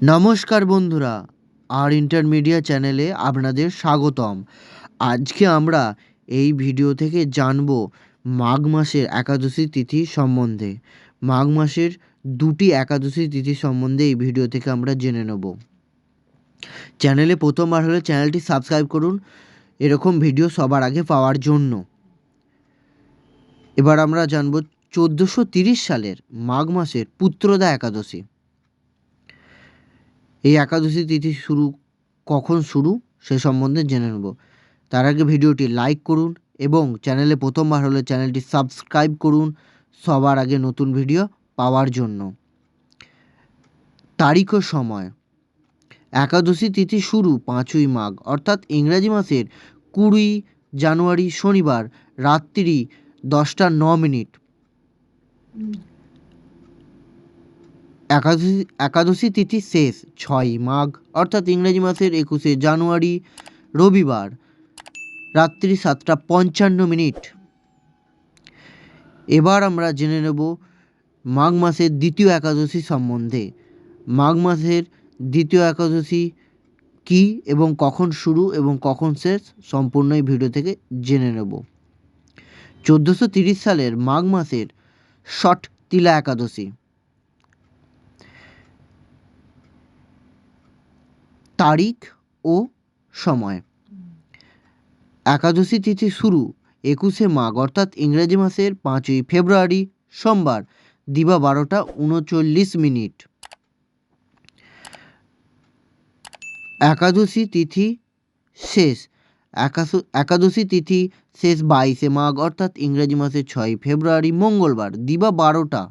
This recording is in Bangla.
নমস্কার বন্ধুরা, আর ইন্টারমিডিয়া চ্যানেলে আপনাদের স্বাগতম। আজকে আমরা এই ভিডিও থেকে জানব মাঘ মাসের একাদশী তিথি সম্বন্ধে। মাঘ মাসের দুটি একাদশী তিথি সম্বন্ধে এই ভিডিও থেকে আমরা জেনে নেব। চ্যানেলে প্রথমবার হলে চ্যানেলটি সাবস্ক্রাইব করুন, এরকম ভিডিও সবার আগে পাওয়ার জন্য। এবার আমরা জানব চোদ্দোশো সালের মাঘ মাসের পুত্রদা একাদশী। এই একাদশী তিথি শুরু কখন শুরু সে সম্বন্ধে জেনে নেব। তার আগে ভিডিওটি লাইক করুন এবং চ্যানেলে প্রথমবার হলে চ্যানেলটি সাবস্ক্রাইব করুন সবার আগে নতুন ভিডিও পাওয়ার জন্য। তারিখ ও সময়। একাদশী তিথি শুরু পাঁচই মাঘ, অর্থাৎ ইংরাজি মাসের কুড়ি জানুয়ারি শনিবার রাত্রি দশটা ন মিনিট। একাদশী একাদশী তিথি শেষ, ছয় মাঘ, অর্থাৎ ইংরেজি মাসের একুশে জানুয়ারি, রবিবার, রাত্রি সাতটা পঞ্চান্ন মিনিট। এবার আমরা জেনে নেব মাঘ মাসের দ্বিতীয় একাদশী সম্বন্ধে। মাঘ মাসের দ্বিতীয় একাদশী কী এবং কখন শুরু এবং কখন শেষ সম্পূর্ণ এই ভিডিও থেকে জেনে নেব। চোদ্দোশো তিরিশ সালের মাঘ মাসের ষট তিলা একাদশী। তারিখ ও সময়। একাদশী তিথি শুরু একুশে মাঘ, অর্থাৎ ইংরেজি মাসের পাঁচই ফেব্রুয়ারি, সোমবার, দিবা বারোটা উনচল্লিশ মিনিট। একাদশী তিথি শেষ। একাদশী তিথি শেষ বাইশে মাঘ, অর্থাৎ ইংরেজি মাসের ছয় ফেব্রুয়ারি, মঙ্গলবার, দিবা বারোটা